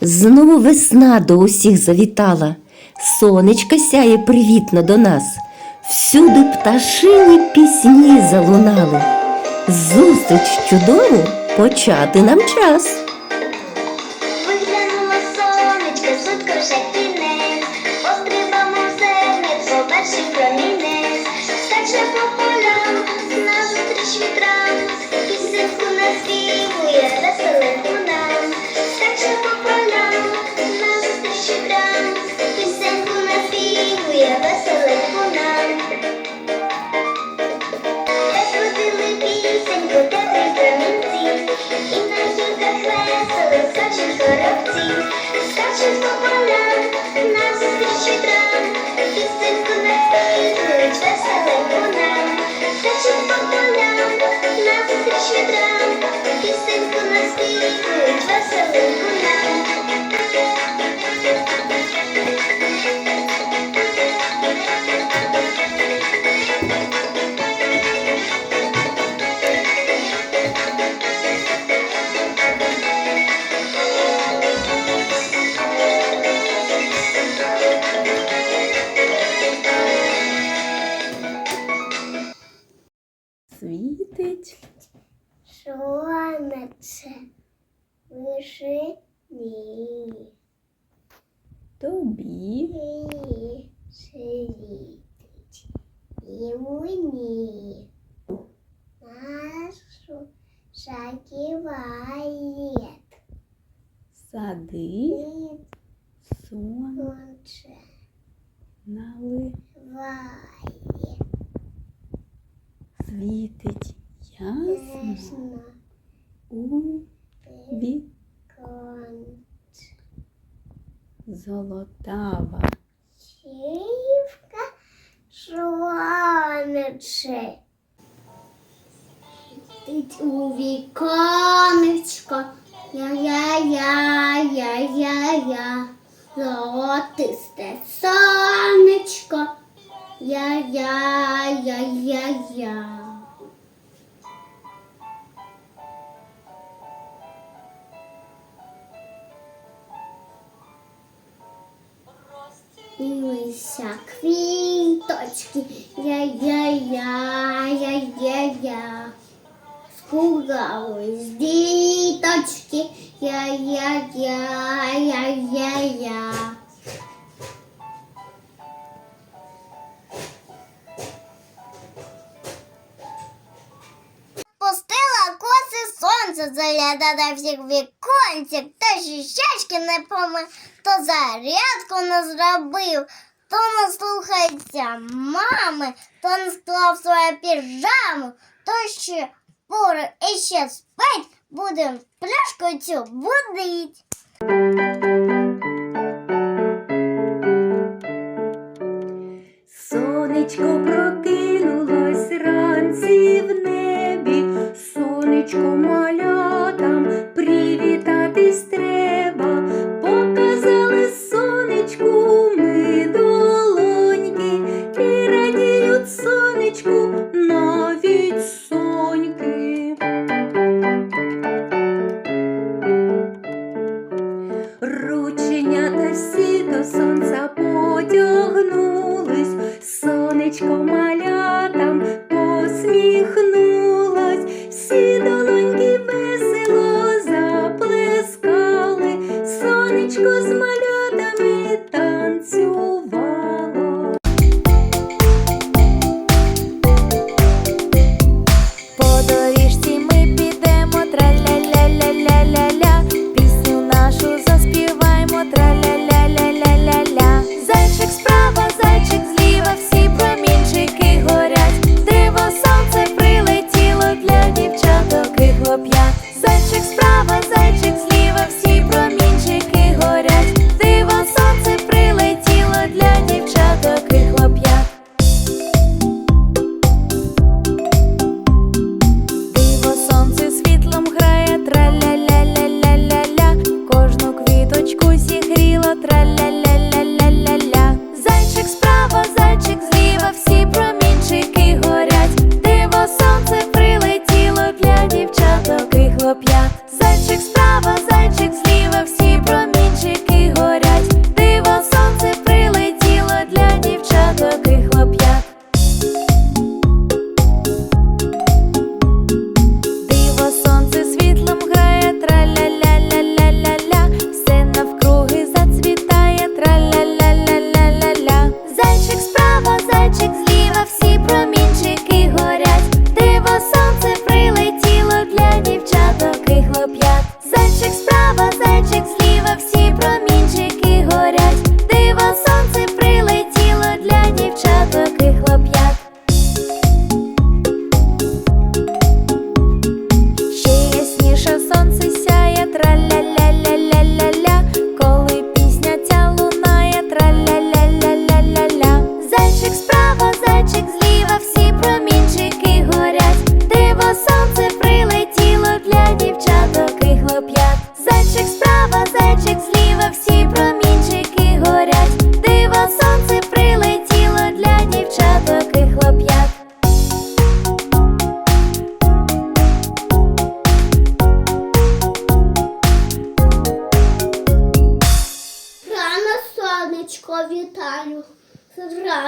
Знову весна до усіх завітала, сонечко сяє привітно до нас. Всюди пташині пісні залунали. Зустріч чудову почати нам час. Наспівують веселеньку нам, скачуть по полям, назустріч вітрам, Світить. Сонече вишині Тобі. світить і мені нашу согріває Сади сон сонце наливає. Світить ясно у вік золотава. Сівка сонече. Сидить у віконечко. Я-я-я-я-я-я. Золотисте сонечко. Я-я-я-я-я. Дивися квіточки, я-я-я-я-я-я. Скугались діточки, я-я-я-я-я-я. Сонце загляда на всіх віконцях, та ще щечки не помив, то зарядку не зробив, то не слухається мами, то не склав свою піжаму, то ще пори іще спить, будем пляшкою цю будить. Сонечко прокинулось ранці в небі, сонечко Ru Зайчик справа, зайчик зліва, Слава за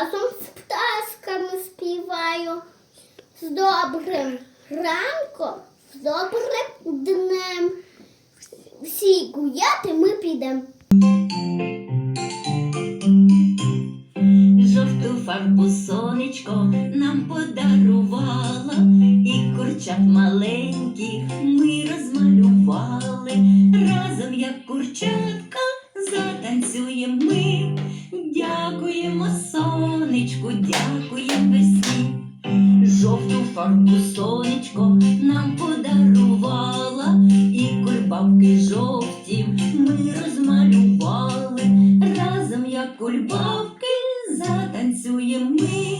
разом з птасками співаю. З добрим ранком, з добрим днем. Всі гуляти ми підемо. Жовту фарбу сонечко нам подарувала, і курчат маленьких ми розмалювали. Фарбу сонечко нам подарувала, і кульбабки жовті ми розмалювали. Разом, як кульбабки, затанцюємо ми.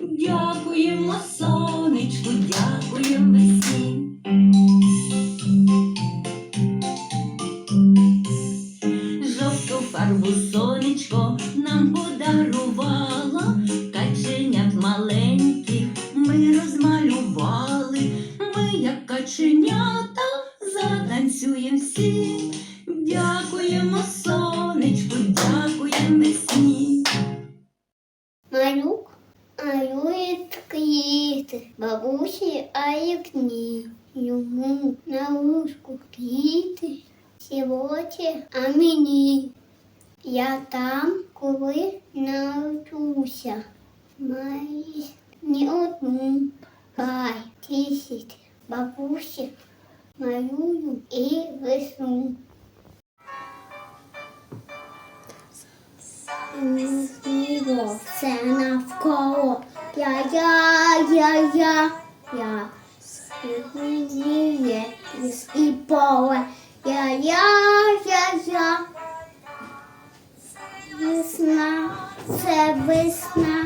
Дякуємо сонечку, дякуємо весні. Жовту фарбу квіти, бабусі а вікні. Йому на лужку квіти, сіроті, а мені. Я там, коли навчуся, маю не одну, хай тисяч бабусі малюю і весну. Сніло все навколо. Я, я. Сніє ліс і поле. Я, я, я, я. Весна, це весна.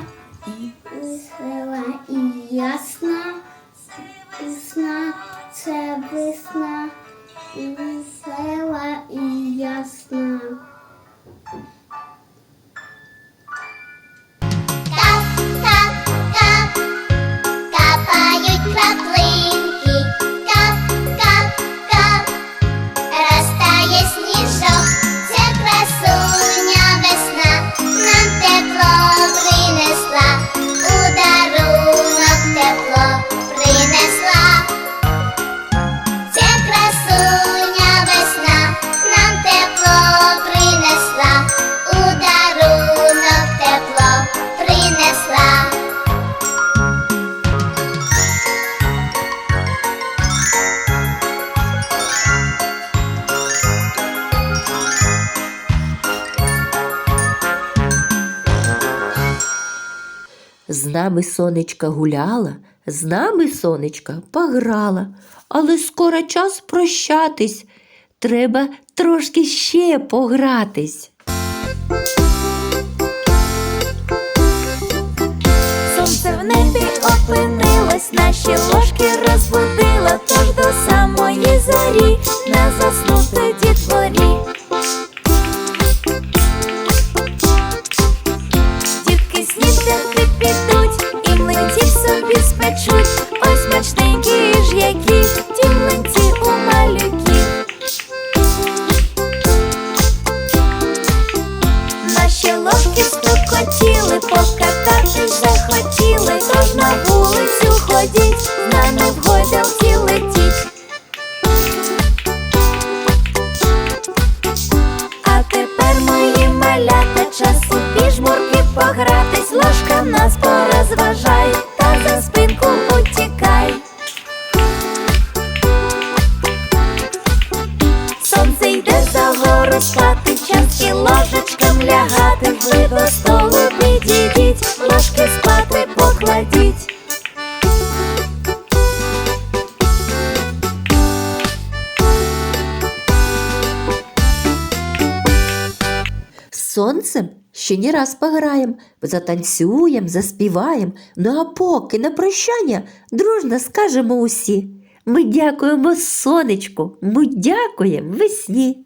З нами сонечка гуляла, з нами сонечка пограла, але скоро час прощатись. Треба трошки ще погратись. Сонце в небі опинилось, podcast. Сонцем ще не раз пограєм, затанцюєм, заспіваєм. Ну а поки на прощання дружно скажемо усі. Ми дякуємо сонечку, ми дякуємо весні.